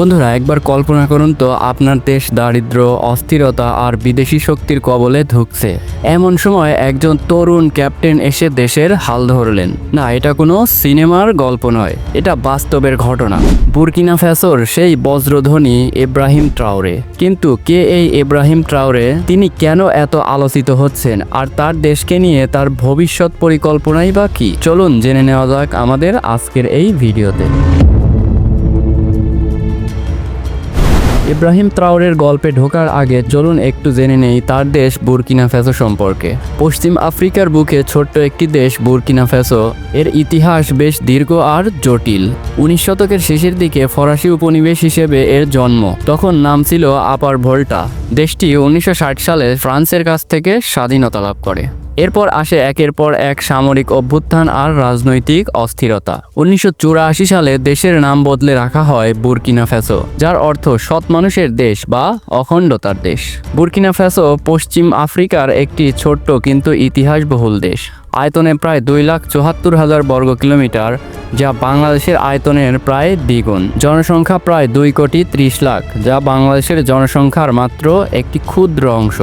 বন্ধুরা, একবার কল্পনা করুন তো, আপনার দেশ দারিদ্র, অস্থিরতা আর বিদেশি শক্তির কবলে ধুকছে। এমন সময় একজন তরুণ ক্যাপ্টেন এসে দেশের হাল ধরলেন। না, এটা কোনো সিনেমার গল্প নয়, এটা বাস্তবের ঘটনা। বুরকিনা ফ্যাসোর সেই বজ্রধ্বনি ইব্রাহিম ট্রাউরে কিন্তু কে এই ইব্রাহিম ট্রাউরে তিনি কেন এত আলোচিত হচ্ছেন? আর তার দেশকে নিয়ে তার ভবিষ্যৎ পরিকল্পনাই বা কি? চলুন জেনে নেওয়া যাক আমাদের আজকের এই ভিডিওতে। ইব্রাহিম ত্রাউরের গল্পে ঢোকার আগে চলুন একটু জেনে নেই তার দেশ বুরকিনা ফ্যাসো সম্পর্কে। পশ্চিম আফ্রিকার বুকে ছোট্ট একটি দেশ বুরকিনা ফ্যাসো, এর ইতিহাস বেশ দীর্ঘ আর জটিল। উনিশ শতকের শেষের দিকে ফরাসি উপনিবেশ হিসেবে এর জন্ম, তখন নাম ছিল আপার ভোল্টা। দেশটি উনিশশো ষাট সালে ফ্রান্সের কাছ থেকে স্বাধীনতা লাভ করে। এরপর আসে একের পর এক সামরিক অভ্যুত্থান আর রাজনৈতিক অস্থিরতা। উনিশশো চুরাশি সালে দেশের নাম বদলে রাখা হয় বুরকিনা ফ্যাসো, যার অর্থ সৎ মানুষের দেশ বা অখণ্ডতার দেশ। বুরকিনা ফ্যাসো পশ্চিম আফ্রিকার একটি ছোট্ট কিন্তু ইতিহাসবহুল দেশ। আয়তনে প্রায় দুই লাখ চুয়াত্তর হাজার বর্গ কিলোমিটার, যা বাংলাদেশের আয়তনের প্রায় দ্বিগুণ। জনসংখ্যা প্রায় দুই কোটি ত্রিশ লাখ, যা বাংলাদেশের জনসংখ্যার মাত্র একটি ক্ষুদ্র অংশ।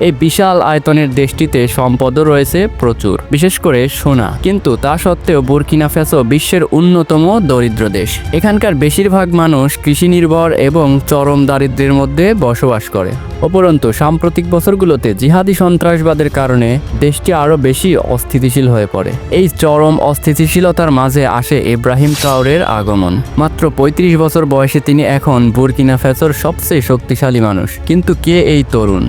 এই বিশাল আয়তনের দেশটিতে সম্পদও রয়েছে প্রচুর, বিশেষ করে সোনা। কিন্তু তা সত্ত্বেও বুরকিনা ফ্যাসো বিশ্বের অন্যতম দরিদ্র দেশ। এখানকার বেশিরভাগ মানুষ কৃষি নির্ভর এবং চরম দারিদ্র্যের মধ্যে বসবাস করে। উপরন্তু, সাম্প্রতিক বছরগুলোতে জিহাদি সন্ত্রাসবাদের কারণে দেশটি আরও বেশি অস্থিতিশীল হয়ে পড়ে। এই চরম অস্থিতিশীলতার মাঝে আসে ইব্রাহিম ট্রাউরের আগমন। মাত্র ৩৫ বছর বয়সে তিনি এখন বুরকিনা ফ্যাসোর সবচেয়ে শক্তিশালী মানুষ। কিন্তু কে এই তরুণ?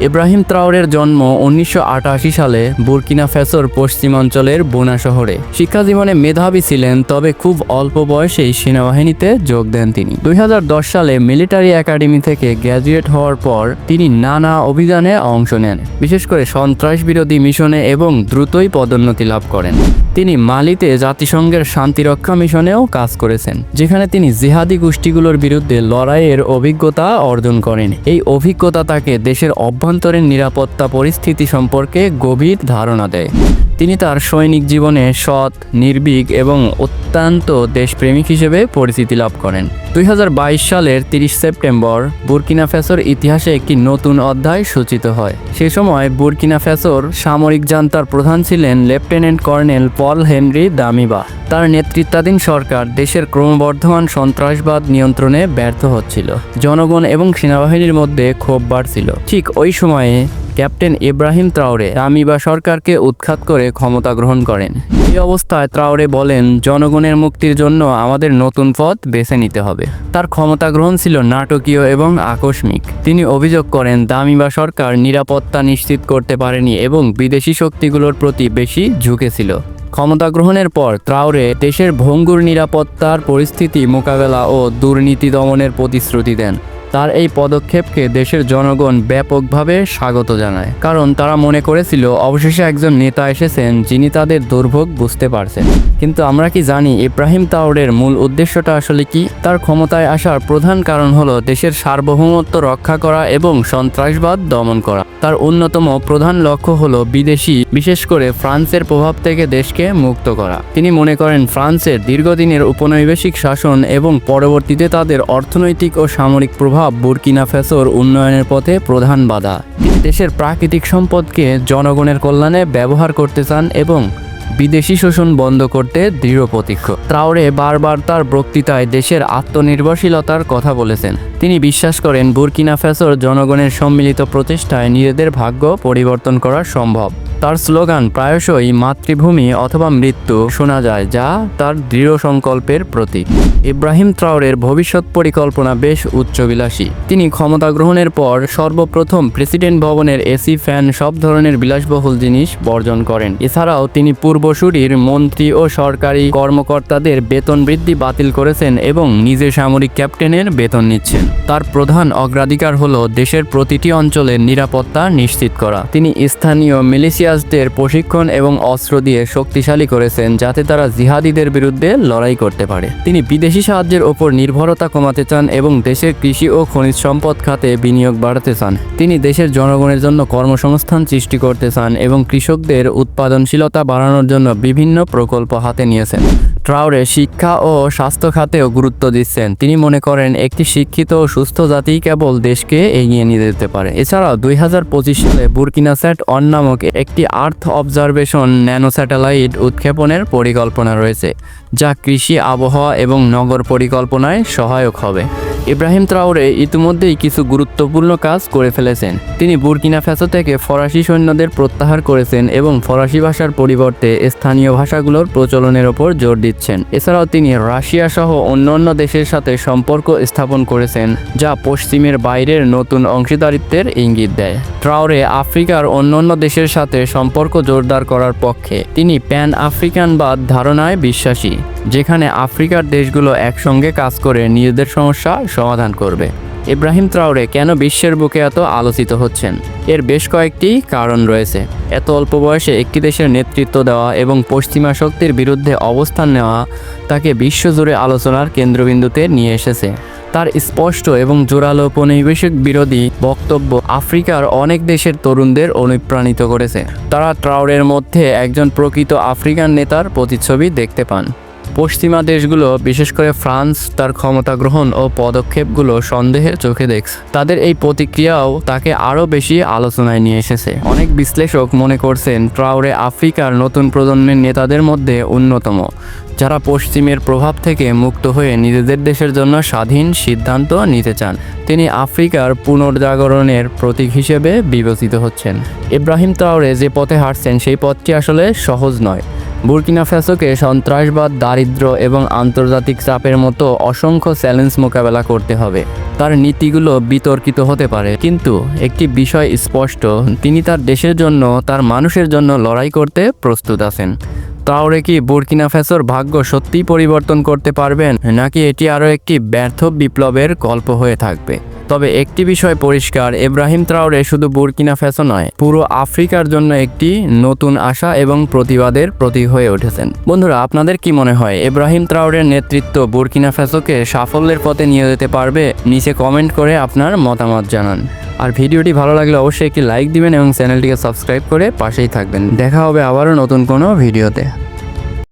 ইব্রাহিম ত্রাউরের জন্ম উনিশশো আটাশি সালে বুরকিনা ফ্যাসোর পশ্চিমাঞ্চলের বোনা শহরে। শিক্ষা জীবনে মেধাবী ছিলেন, তবে খুব অল্প বয়সেই সেনাবাহিনীতে যোগ দেন তিনি। দুই হাজার দশ সালে মিলিটারি একাডেমি থেকে গ্র্যাজুয়েট হওয়ার পর তিনি নানা অভিযানে অংশ নেন, বিশেষ করে সন্ত্রাস বিরোধী মিশনে এবং দ্রুতই পদোন্নতি লাভ করেন। তিনি মালিতে জাতিসংঘের শান্তিরক্ষা মিশনেও কাজ করেছেন, যেখানে তিনি জিহাদি গোষ্ঠীগুলোর বিরুদ্ধে লড়াইয়ের অভিজ্ঞতা অর্জন করেন। এই অভিজ্ঞতা তাকে দেশের অভ্যন্তরীণ নিরাপত্তা পরিস্থিতি সম্পর্কে গভীর ধারণা দেয়। তিনি তার সৈনিক জীবনে সৎ, নির্ভীক এবং অত্যন্ত দেশপ্রেমিক হিসেবে পরিচিতি লাভ করেন। দুই হাজার বাইশ সালের তিরিশ সেপ্টেম্বর বুরকিনা ফ্যাসোর ইতিহাসে একটি নতুন অধ্যায় সূচিত হয়। সে সময় বুরকিনা ফ্যাসোর সামরিক জান্তার প্রধান ছিলেন lieutenant colonel Paul Henri Damiba. তার নেতৃত্বাধীন সরকার দেশের ক্রমবর্ধমান সন্ত্রাসবাদ নিয়ন্ত্রণে ব্যর্থ হচ্ছিল। জনগণ এবং সেনাবাহিনীর মধ্যে ক্ষোভ বাড়ছিল। ঠিক ওই সময়ে ক্যাপ্টেন ইব্রাহিম ত্রাওরে রামিবা সরকারকে উৎখাত করে ক্ষমতা গ্রহণ করেন। এই অবস্থায় ত্রাওরে বলেন, জনগণের মুক্তির জন্য আমাদের নতুন পথ বেছে নিতে হবে। তার ক্ষমতা গ্রহণ ছিল নাটকীয় এবং আকস্মিক। তিনি অভিযোগ করেন দামিবা সরকার নিরাপত্তা নিশ্চিত করতে পারেনি এবং বিদেশি শক্তিগুলোর প্রতি বেশি ঝুঁকেছিল ক্ষমতা গ্রহণের পর ত্রাওরে দেশের ভঙ্গুর নিরাপত্তার পরিস্থিতি মোকাবেলা ও দুর্নীতি দমনের প্রতিশ্রুতি দেন। তার এই পদক্ষেপকে দেশের জনগণ ব্যাপকভাবে স্বাগত জানায়। কারণ তারা মনে করেছিল, অবশেষে একজন নেতা এসেছেন যিনি তাদের দুর্ভোগ বুঝতে পারছেন। কিন্তু আমরা কি জানি ইব্রাহিম তাওরের মূল উদ্দেশ্যটা আসলে কি? তার ক্ষমতায় আসার প্রধান কারণ হলো দেশের সার্বভৌমত্ব রক্ষা করা এবং সন্ত্রাসবাদ দমন করা। তার অন্যতম প্রধান লক্ষ্য হলো বিদেশি, বিশেষ করে ফ্রান্সের প্রভাব থেকে দেশকে মুক্ত করা। তিনি মনে করেন ফ্রান্সের দীর্ঘদিনের উপনিবেশিক শাসন এবং পরবর্তীতে তাদের অর্থনৈতিক ও সামরিক প্রভাব বুরকিনা ফেসোর উন্নয়নের পথে প্রধান বাধা। দেশের প্রাকৃতিক সম্পদকে জনগণের কল্যাণে ব্যবহার করতে চান এবং বিদেশি শোষণ বন্ধ করতে দৃঢ় প্রতিক্ষ। ত্রাউরে বারবার তার বক্তৃতায় দেশের আত্মনির্ভরশীলতার কথা বলেছেন। তিনি বিশ্বাস করেন, বুরকিনা ফ্যাসোর জনগণের সম্মিলিত প্রচেষ্টায় নিজেদের ভাগ্য পরিবর্তন করা সম্ভব। তার স্লোগান প্রায়শই মাতৃভূমি অথবা মৃত্যু শোনা যায়, যা তার দৃঢ় সংকল্পের প্রতীক। ইব্রাহিম ত্রাওরের ভবিষ্যৎ পরিকল্পনা বেশ উচ্চবিলাসী। তিনি ক্ষমতা গ্রহণের পর সর্বপ্রথম প্রেসিডেন্ট ভবনের এসি, ফ্যান, সব ধরনের বিলাসবহুল জিনিস বর্জন করেন। এছাড়াও তিনি পূর্বসূরির মন্ত্রী ও সরকারি কর্মকর্তাদের বেতন বৃদ্ধি বাতিল করেছেন এবং নিজে সামরিক ক্যাপ্টেনের বেতন নিচ্ছেন। তার প্রধান অগ্রাধিকার হল দেশের প্রতিটি অঞ্চলের নিরাপত্তা নিশ্চিত করা। তিনি স্থানীয় মিলিশিয়াসদের প্রশিক্ষণ এবং অস্ত্র দিয়ে শক্তিশালী করেছেন যাতে তারা জিহাদিদের বিরুদ্ধে লড়াই করতে পারে। তিনি বিদেশি সাহায্যের ওপর নির্ভরতা কমাতে চান এবং দেশের কৃষি ও খনিজ সম্পদ খাতে বিনিয়োগ বাড়াতে চান। তিনি দেশের জনগণের জন্য কর্মসংস্থান সৃষ্টি করতে চান এবং কৃষকদের উৎপাদনশীলতা বাড়ানোর জন্য বিভিন্ন প্রকল্প হাতে নিয়েছেন। ট্রাউরে শিক্ষা ও স্বাস্থ্য খাতেও গুরুত্ব দিচ্ছেন। তিনি মনে করেন, একটি শিক্ষিত ও সুস্থ জাতি কেবল দেশকে এগিয়ে নিয়ে যেতে পারে। এছাড়াও দুই হাজার পঁচিশ সালে বুরকিনাস্যাট অন নামক একটি আর্থ অবজারভেশন ন্যানো স্যাটেলাইট উৎক্ষেপণের পরিকল্পনা রয়েছে, যা কৃষি, আবহাওয়া এবং নগর পরিকল্পনায় সহায়ক হবে। ইব্রাহিম ত্রাউরে ইতিমধ্যেই কিছু গুরুত্বপূর্ণ কাজ করে ফেলেছেন। তিনি বুরকিনা ফ্যাসো থেকে ফরাসি সৈন্যদের প্রত্যাহার করেছেন এবং ফরাসি ভাষার পরিবর্তে স্থানীয় ভাষাগুলোর প্রচলনের ওপর জোর দিচ্ছেন। এছাড়াও তিনি রাশিয়া সহ অন্যান্য দেশের সাথে সম্পর্ক স্থাপন করেছেন, যা পশ্চিমের বাইরের নতুন অংশীদারিত্বের ইঙ্গিত দেয়। ট্রাওরে আফ্রিকার অন্যান্য দেশের সাথে সম্পর্ক জোরদার করার পক্ষে তিনি প্যান আফ্রিকানবাদ ধারণায় বিশ্বাসী, যেখানে আফ্রিকার দেশগুলো একসঙ্গে কাজ করে নিজেদের সমস্যা সমাধান করবে। ইব্রাহিম ত্রাউরে কেন বিশ্বের বুকে এত আলোচিত হচ্ছেন? এর বেশ কয়েকটি কারণ রয়েছে। এত অল্প বয়সে একটি দেশের নেতৃত্ব দেওয়া এবং পশ্চিমা শক্তির বিরুদ্ধে অবস্থান নেওয়া তাকে বিশ্বজুড়ে আলোচনার কেন্দ্রবিন্দুতে নিয়ে এসেছে। তার স্পষ্ট এবং জোরালো উপনিবেশিক বিরোধী বক্তব্য আফ্রিকার অনেক দেশের তরুণদের অনুপ্রাণিত করেছে। তারা ট্রাউরের মধ্যে একজন প্রকৃত আফ্রিকান নেতার প্রতিচ্ছবি দেখতে পান। পশ্চিমা দেশগুলো, বিশেষ করে ফ্রান্স, তার ক্ষমতা গ্রহণ ও পদক্ষেপগুলো সন্দেহের চোখে দেখছে। তাদের এই প্রতিক্রিয়াও তাকে আরও বেশি আলোচনায় নিয়ে এসেছে। অনেক বিশ্লেষক মনে করছেন ট্রাউরে আফ্রিকার নতুন প্রজন্মের নেতাদের মধ্যে অন্যতম, যারা পশ্চিমের প্রভাব থেকে মুক্ত হয়ে নিজেদের দেশের জন্য স্বাধীন সিদ্ধান্ত নিতে চান। তিনি আফ্রিকার পুনর্জাগরণের প্রতীক হিসেবে বিবেচিত হচ্ছেন। ইব্রাহিম ট্রাউরে যে পথে হাঁটছেন, সেই পথটি আসলে সহজ নয়। বুরকিনা ফ্যাসোকে সন্ত্রাসবাদ দারিদ্র্য এবং আন্তর্জাতিক চাপের মতো অসংখ্য চ্যালেঞ্জ মোকাবেলা করতে হবে। তার নীতিগুলো বিতর্কিত হতে পারে, কিন্তু একটি বিষয় স্পষ্ট, তিনি তার দেশের জন্য, তার মানুষের জন্য লড়াই করতে প্রস্তুত আছেন। তাওরে কি বুরকিনা ফ্যাসোর ভাগ্য সত্যিই পরিবর্তন করতে পারবেন, নাকি এটি আরও একটি ব্যর্থ বিপ্লবের গল্প হয়ে থাকবে? তবে একটি বিষয় পরিষ্কার এব্রাহিম ত্রাউরে শুধু বুরকিনা ফ্যাসো নয়, পুরো আফ্রিকার জন্য একটি নতুন আশা এবং প্রতিবাদের প্রতীক হয়ে উঠেছেন। বন্ধুরা, আপনাদের কি মনে হয় এব্রাহিম ত্রাউরের নেতৃত্ব বুরকিনা ফ্যাসোকে সাফল্যের পথে নিয়ে যেতে পারবে? নিচে কমেন্ট করে আপনার মতামত জানান। আর ভিডিওটি ভালো লাগলে অবশ্যই একটি লাইক দিবেন এবং চ্যানেলটিকে সাবস্ক্রাইব করে পাশেই থাকবেন। দেখা হবে আবারও নতুন কোনো ভিডিওতে।